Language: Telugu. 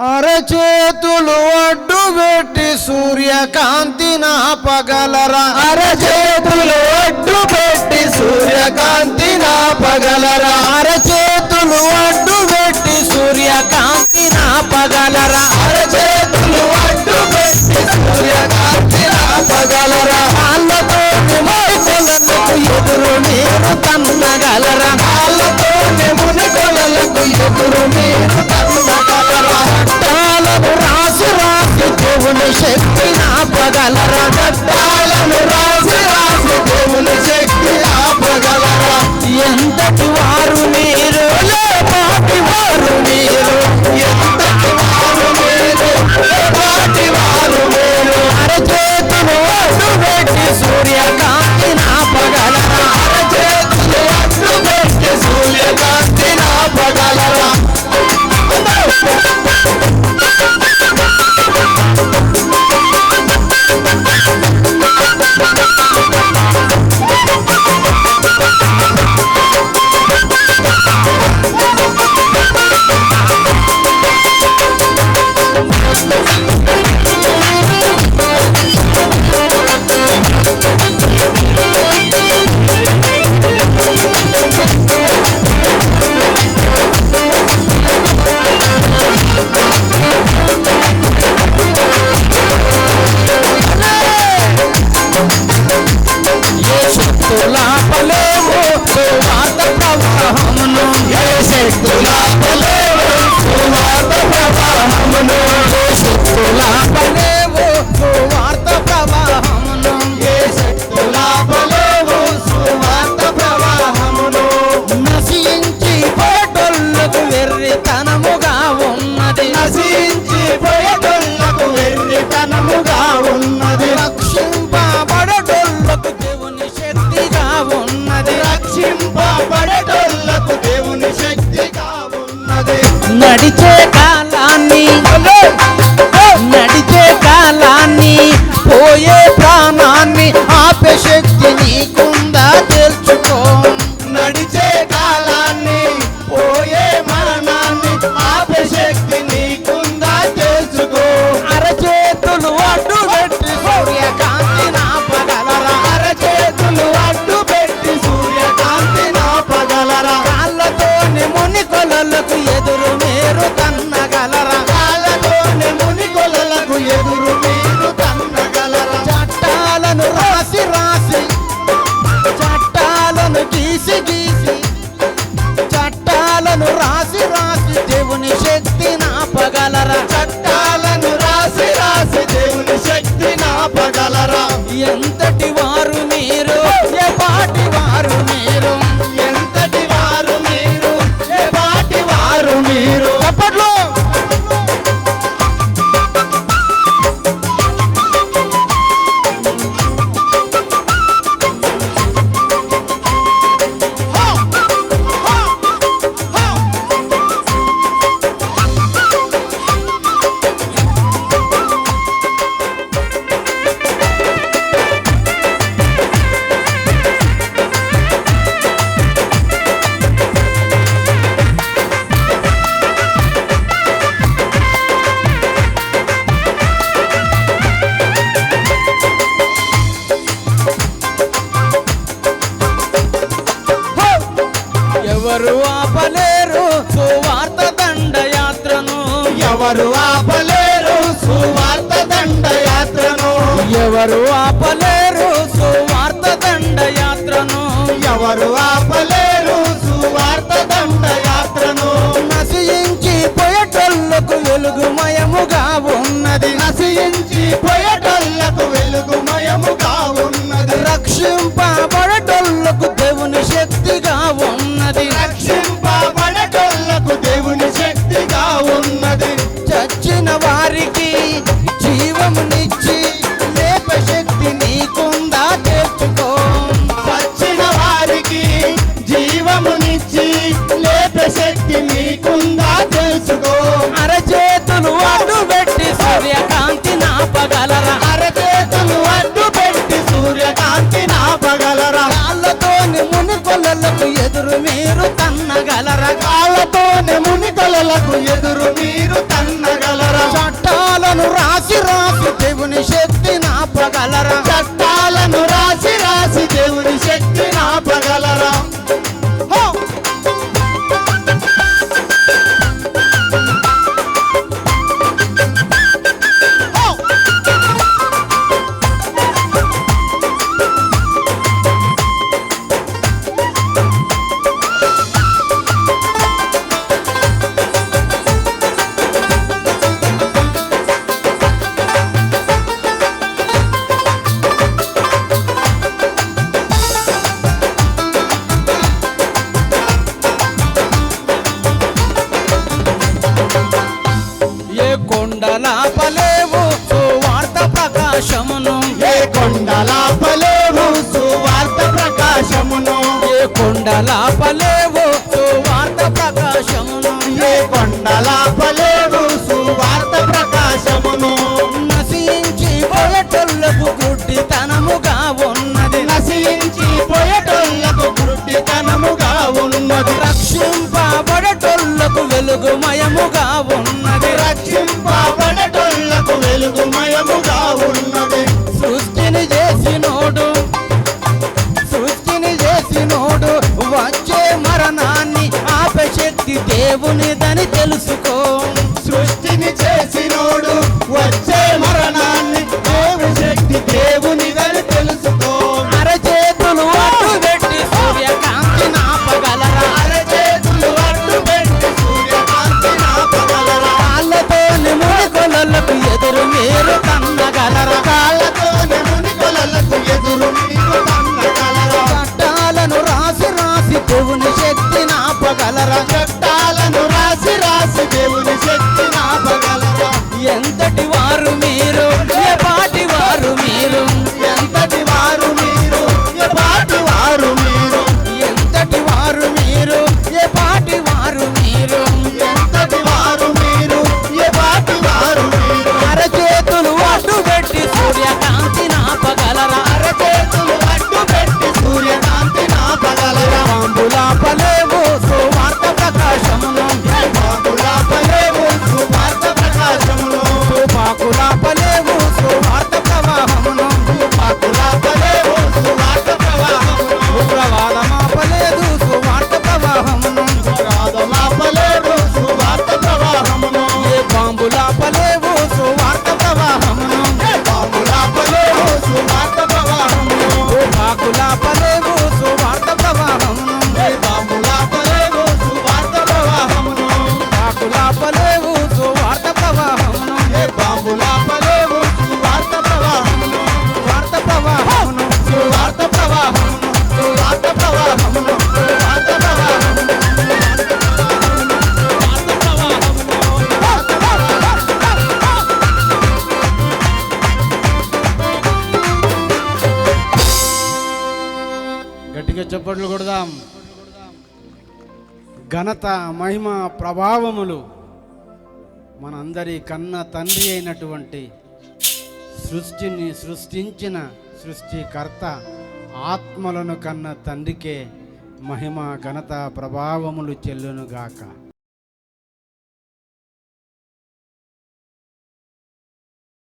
అరచేతులు అడ్డు పెట్టి సూర్యకాంతి నాపగలరా అరచేతులు అడ్డు పెట్టి సూర్యకాంతి నాపగలరా అరచేతులు అడ్డు పెట్టి సూర్యకాంతి నాపగలరా అరచేతులు శక్తి నాపగలరా చట్టాలను రాసి రాసి దేవుని శక్తి ఆపగలరా ఎంతటి వారు మీరు? ఏ పాటి వారు మీరు? నడిచే కాలాన్ని నడిచే కాలాన్ని పోయే ప్రాణాన్ని ఆపే నాపగలరా ఎవరు ఆపలేరు? సువార్త దండయాత్రను. ఎవరు ఆపలేరు? సువార్త దండయాత్రను. ఎవరు ఆపలేరు? సువార్త దండయాత్రను. ఎవరు ఆపలేరు? సువార్త దండయాత్రను. నశించి పోయేటోళ్ళకు వెలుగుమయముగా ఉన్నది. నశించి పోయటల్లకు వెలుగుమయముగా ఉన్నది. రక్షింప జీవమునిచ్చి లేపే శక్తి నీకుందా తెలుసుకో. అరచేతులు అడ్డు పెట్టి సూర్యకాంతి నాపగలరా. అరచేతులు అడ్డు పెట్టి సూర్యకాంతి నాపగలరా. కాళ్ళతోని ముని కొలలకు ఎదురు మీరు తన్నగలరా కొండలాపలేవు సువార్త ప్రకాశమును. ఏ కొండలాపలేవు సువార్త ప్రకాశమును. నశించి పోయటోళ్ళకు గుడ్డితనముగా ఉన్నది. నశించి పోయటోళ్ళకు గుడ్డితనముగా ఉన్నది. రక్షింపబడటోళ్ళకు వెలుగుమయముగా ఉన్నది. nuevo చప్పట్లు కొడదాం. ఘనత మహిమ ప్రభావములు మనందరి కన్న తండ్రి అయినటువంటి సృష్టిని సృష్టించిన సృష్టికర్త ఆత్మలను కన్న తండ్రికే మహిమ ఘనత ప్రభావములు చెల్లునుగాక.